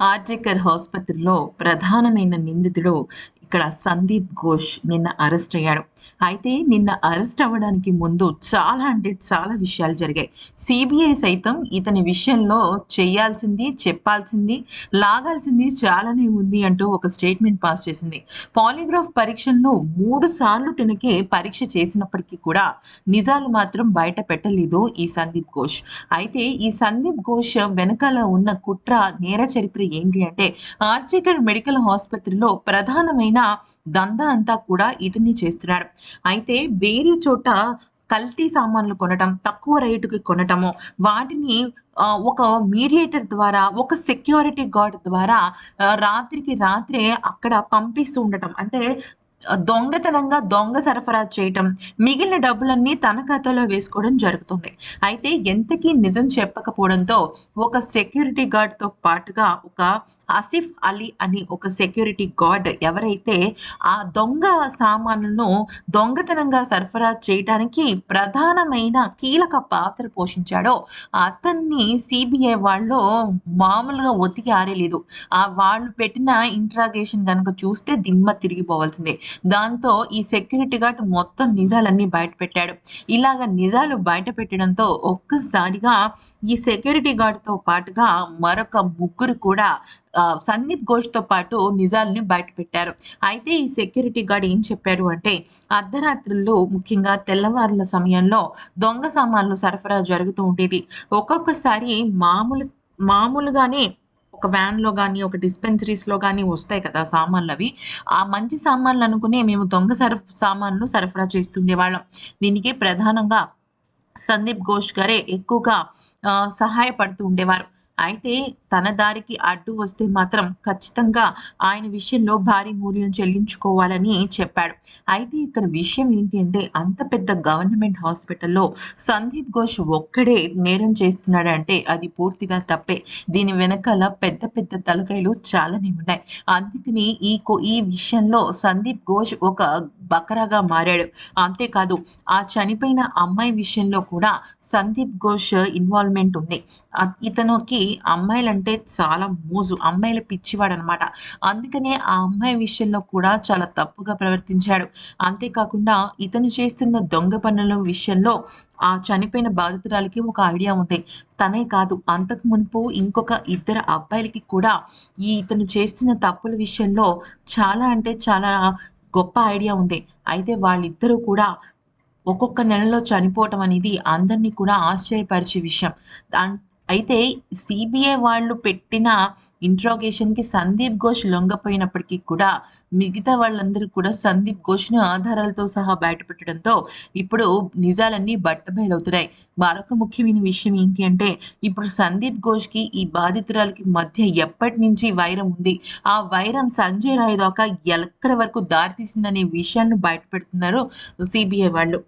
ఆర్జికర్ ఆసుపత్రిలో ప్రధానమైన నిందితుడు ఇక్కడ సందీప్ ఘోష్ నిన్న అరెస్ట్ అయ్యాడు. అయితే నిన్న అరెస్ట్ అవ్వడానికి ముందు చాలా అంటే చాలా విషయాలు జరిగాయి. సిబిఐ సైతం ఇతని విషయంలో చేయాల్సింది చెప్పాల్సింది లాగాల్సింది చాలానే ఉంది అంటూ ఒక స్టేట్మెంట్ పాస్ చేసింది. పాలిగ్రాఫ్ పరీక్షల్లో మూడు సార్లు తినకే పరీక్ష చేసినప్పటికీ కూడా నిజాలు మాత్రం బయట పెట్టలేదు ఈ సందీప్ ఘోష్. అయితే ఈ సందీప్ ఘోష్ వెనకాల ఉన్న కుట్ర నేర చరిత్ర ఏంటి అంటే ఆర్జికర్ మెడికల్ ఆసుపత్రిలో ప్రధానమైన దందా అంతా కూడా ఇతన్ని చేస్తున్నాడు. అయితే వేరే చోట కల్తీ సామాన్లు కొనటం తక్కువ రేటుకి కొనటము వాటిని ఒక మీడియేటర్ ద్వారా ఒక సెక్యూరిటీ గార్డ్ ద్వారా రాత్రికి రాత్రే అక్కడ పంపిస్తూ ఉండటం. అంటే దొంగతనంగా దొంగ సరఫరా చేయటం మిగిలిన డబ్బులన్నీ తన ఖాతాలో వేసుకోవడం జరుగుతుంది. అయితే ఎంతకీ నిజం చెప్పకపోవడంతో ఒక సెక్యూరిటీ గార్డ్తో పాటుగా ఒక ఆసిఫ్ అలీ అని ఒక సెక్యూరిటీ గార్డ్ ఎవరైతే ఆ దొంగ సామాన్లను దొంగతనంగా సరఫరా చేయడానికి ప్రధానమైన కీలక పాత్ర పోషించాడో అతన్ని సిబిఐ వాళ్ళు మామూలుగా ఒతికి ఆరేలేదు. ఆ వాళ్ళు పెట్టిన ఇంట్రాగేషన్ కనుక చూస్తే దిమ్మ తిరిగిపోవాల్సిందే. దాంతో ఈ సెక్యూరిటీ గార్డ్ మొత్తం నిజాలన్నీ బయట పెట్టాడు ఇలాగ నిజాలు బయట పెట్టడంతో ఒక్కసారిగా ఈ సెక్యూరిటీ గార్డ్తో పాటుగా మరొక ముగ్గురు కూడా సందీప్ ఘోష్తో పాటు నిజాలని బయట పెట్టారు అయితే ఈ సెక్యూరిటీ గార్డ్ ఏం చెప్పాడు అంటే అర్ధరాత్రుల్లో ముఖ్యంగా తెల్లవారుల సమయంలో దొంగ సామాన్లు సరఫరా జరుగుతూ ఉండేది. ఒక్కొక్కసారి మామూలు మామూలుగానే ఒక వ్యాన్లో కానీ ఒక డిస్పెన్సరీస్లో కానీ వస్తాయి కదా సామాన్లు అవి ఆ మంచి సామాన్లు అనుకునే మేము దొంగ సరఫ సామాన్లు సరఫరా చేస్తుండేవాళ్ళం దీనికి ప్రధానంగా సందీప్ ఘోష్ గారే ఎక్కువగా ఆ, సహాయపడుతూ ఉండేవారు. అయితే తన దారికి అడ్డు వస్తే మాత్రం ఖచ్చితంగా ఆయన విషయంలో భారీ మూల్యం చెల్లించుకోవాలని చెప్పాడు. అయితే ఇక్కడ విషయం ఏంటి అంటే అంత పెద్ద గవర్నమెంట్ హాస్పిటల్లో సందీప్ ఘోష్ ఒక్కడే నేరం చేస్తున్నాడంటే అది పూర్తిగా తప్పే. దీని వెనకాల పెద్ద పెద్ద తలకాయలు చాలానే ఉన్నాయి. అందుకని ఈ కో- ఈ విషయంలో సందీప్ ఘోష్ ఒక బకరాగా మారాడు. అంతేకాదు ఆ చనిపోయిన అమ్మాయి విషయంలో కూడా సందీప్ ఘోష్ ఇన్వాల్వ్మెంట్ ఉంది. ఇతనికి అమ్మాయిలంటే చాలా మోజు అమ్మాయిల పిచ్చివాడు అనమాట అందుకనే ఆ అమ్మాయి విషయంలో కూడా చాలా తప్పుగా ప్రవర్తించాడు. అంతేకాకుండా ఇతను చేస్తున్న దొంగ పనుల విషయంలో ఆ చనిపోయిన బాధితురాలకి ఒక ఐడియా ఉంది. తనే కాదు అంతకు మునుపు ఇంకొక ఇద్దరు అబ్బాయిలకి కూడా ఈ ఇతను చేస్తున్న తప్పుల విషయంలో చాలా అంటే చాలా గొప్ప ఐడియా ఉంది. అయితే వాళ్ళిద్దరూ కూడా ఒక్కొక్క నెలలో చనిపోవటం అనేది అందరినీ కూడా ఆశ్చర్యపరిచే విషయం. దాన్ అయితే సిబిఐ వాళ్ళు పెట్టిన ఇంట్రాగేషన్కి సందీప్ ఘోష్ లొంగపోయినప్పటికీ కూడా మిగతా వాళ్ళందరూ కూడా సందీప్ ఘోష్ను ఆధారాలతో సహా బయటపెట్టడంతో ఇప్పుడు నిజాలన్నీ బట్టబయలవుతున్నాయి. మరొక ముఖ్యమైన విషయం ఏంటి అంటే ఇప్పుడు సందీప్ ఘోష్కి ఈ బాధితురాలకి మధ్య ఎప్పటి నుంచి వైరం ఉంది? ఆ వైరం సంజయ్ రాయ్ దాకా ఎక్కడి వరకు దారితీసిందనే విషయాన్ని బయటపెడుతున్నారు సిబిఐ వాళ్ళు.